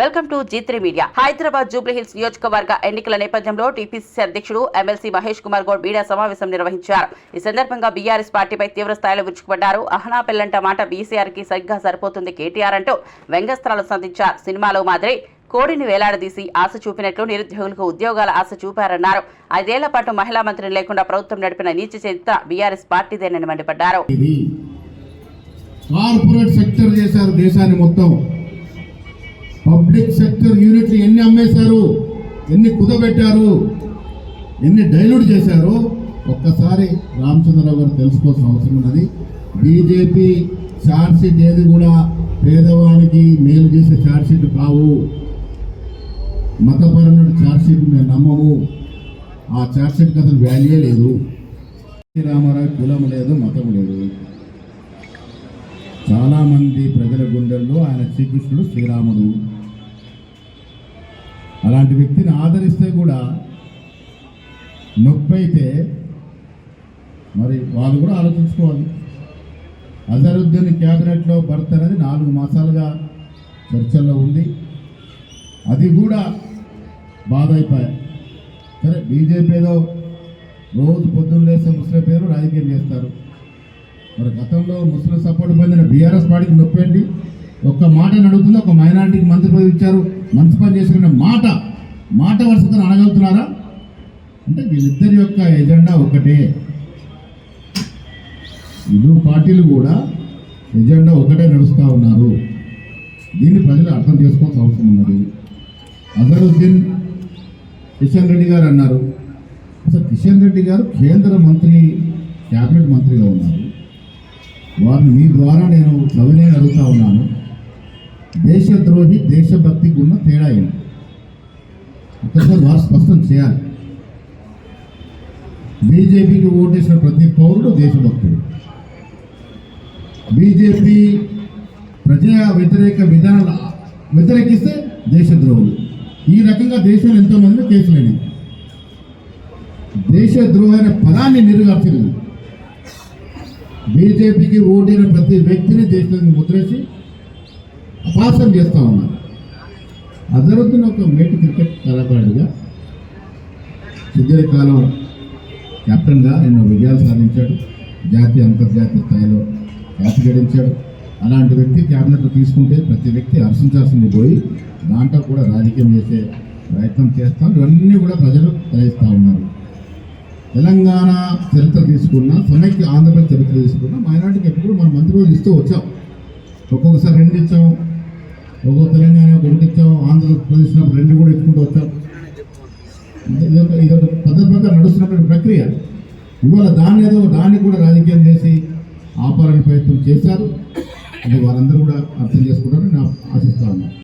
Welcome to Zee media. Hyderabad Jubilee Hills నియోజకవర్గ ఎన్నికల నేపథ్యంలో టీపీసీసీ అధ్యక్షుడు ఎమ్మెల్సీ మహేష్ కుమార్ గౌడ్ మీడియా సమావేశం నిర్వహించారు. ఈ సందర్భంగా బీఆర్ఎస్ పార్టీపై తీవ్ర స్థాయిలో విరుచుకుపడ్డారు. అహనా పెల్లంట మాట బీసీఆర్కి సరిగ్గా సరిపోతుంది కేటీఆర్ అంటూ వ్యంగస్త్రాలు సంధించారు. సినిమాలో మాదిరి కోడిని వేలాడదీసి ఆశ చూపినట్లు నిరుద్యోగులకు ఉద్యోగాల ఆశ చూపారన్నారు. ఐదేళ్ళ పాటు మహిళా మంత్రిని లేకుండా ప్రభుత్వం నడిపిన నీచ చరిత్ర బీఆర్ఎస్ పార్టీదేనని మండిపడ్డారు. కార్పొరేట్ సెక్టర్ చేశారు దేశాన్ని మొత్తం. పబ్లిక్ సెక్టర్ యూనిట్లు ఎన్ని అమ్మేశారు? ఎన్ని కుదబెట్టారు? ఎన్ని డైల్యూట్ చేశారు? ఒక్కసారి రామచంద్రరావు గారు తెలుసుకోవాల్సిన అవసరం ఉన్నది. బీజేపీ ఛార్జ్షీట్ ఏది కూడా పేదవానికి మేలు చేసే ఛార్జ్షీట్ కావు. మతపరమైన ఛార్జ్షీట్ మేము నమ్మము. ఆ ఛార్జ్షీట్కి అసలు వాల్యూ లేదు. రామారావు కులం లేదు మతం లేదు. చాలామంది ప్రజల గుండెల్లో ఆయన శ్రీకృష్ణుడు శ్రీరాముడు. అలాంటి వ్యక్తిని ఆదరిస్తే కూడా నొప్పి అయితే మరి వాళ్ళు కూడా ఆలోచించుకోవాలి. అజరుద్దీన్ క్యాబినెట్లో భర్త అనేది నాలుగు మాసాలుగా చర్చల్లో ఉంది. అది కూడా బాధ అయిపోయాయి. సరే బీజేపీ ఏదో రోజు పొద్దున్న లేస్తే ముస్లిం పేరు రాజకీయం చేస్తారు. మరి గతంలో ముస్లిం సపోర్ట్ పొందిన బీఆర్ఎస్ పార్టీకి నొప్పేంటి ఒక్క మాట నడుగుతుంది? ఒక మైనార్టీకి మంత్రి పదవి ఇచ్చారు. మంచి పని చేసుకునే మాట మాట వరుసతో అనగలుగుతున్నారా అంటే వీళ్ళిద్దరి యొక్క ఎజెండా ఒకటే. ఇరు పార్టీలు కూడా ఎజెండా ఒకటే నడుస్తూ ఉన్నారు. దీన్ని ప్రజలు అర్థం చేసుకోవాల్సిన అవసరం ఉన్నది. అజరుద్దీన్ కిషన్ రెడ్డి గారు అన్నారు. అసలు కిషన్ రెడ్డి గారు కేంద్ర మంత్రి క్యాబినెట్ మంత్రిగా ఉన్నారు. వారిని మీ ద్వారా నేను సవినయంగా అడుగుతా ఉన్నాను. దేశద్రోహి దేశభక్తికి ఉన్న తేడా ఏంటి? ఒకసారి వారు స్పష్టం చేయాలి. బీజేపీకి ఓటేసిన ప్రతి పౌరుడు దేశభక్తుడు. బీజేపీ ప్రజా వ్యతిరేక విధానాలు వ్యతిరేకిస్తే దేశద్రోహులు. ఈ రకంగా దేశంలో ఎంతో మంది కేసులైనవి దేశద్రోహి అనే పదాన్ని నిరుగార్చలేదు బీజేపీకి ఓటైన ప్రతి వ్యక్తిని దేశానికి ముద్రేసి అపాసం చేస్తూ ఉన్నారు. అజరుద్దీన్ ఒక మేటి క్రికెట్ కళాకారుడిగా సుదీర్ఘకాలం కెప్టెన్గా ఎన్నో విజయాలు సాధించాడు. జాతీయ అంతర్జాతీయ స్థాయిలో ఖ్యాతి గడించాడు అలాంటి వ్యక్తి క్యాబినెట్లు తీసుకుంటే ప్రతి వ్యక్తి హర్షించాల్సింది పోయి దాంట్లో కూడా రాజకీయం చేసే ప్రయత్నం చేస్తాం ఇవన్నీ కూడా ప్రజలు గ్రహిస్తూ ఉన్నారు. తెలంగాణ చరిత్ర తీసుకున్న సమైక్య ఆంధ్రప్రదేశ్ చరిత్ర తీసుకున్న మైనార్టీకి ఎప్పుడు మనం మంత్రి ఇస్తూ వచ్చాం. ఒక్కొక్కసారి రెండు ఇచ్చాం ఒక తెలంగాణ ఒకటి ఇచ్చాం ఆంధ్రప్రదేశ్ రెండు కూడా ఇచ్చుకుంటూ వచ్చాం ఇదొక ఇదొక పద్ధతి ప్రకారం నడుస్తున్నటువంటి ప్రక్రియ. ఇవాళ దాన్ని ఏదో దాన్ని కూడా రాజకీయం చేసి ఆపాలని ప్రయత్నం చేశారు. అది వారందరూ కూడా అర్థం చేసుకుంటారని నేను ఆశిస్తా ఉన్నాను.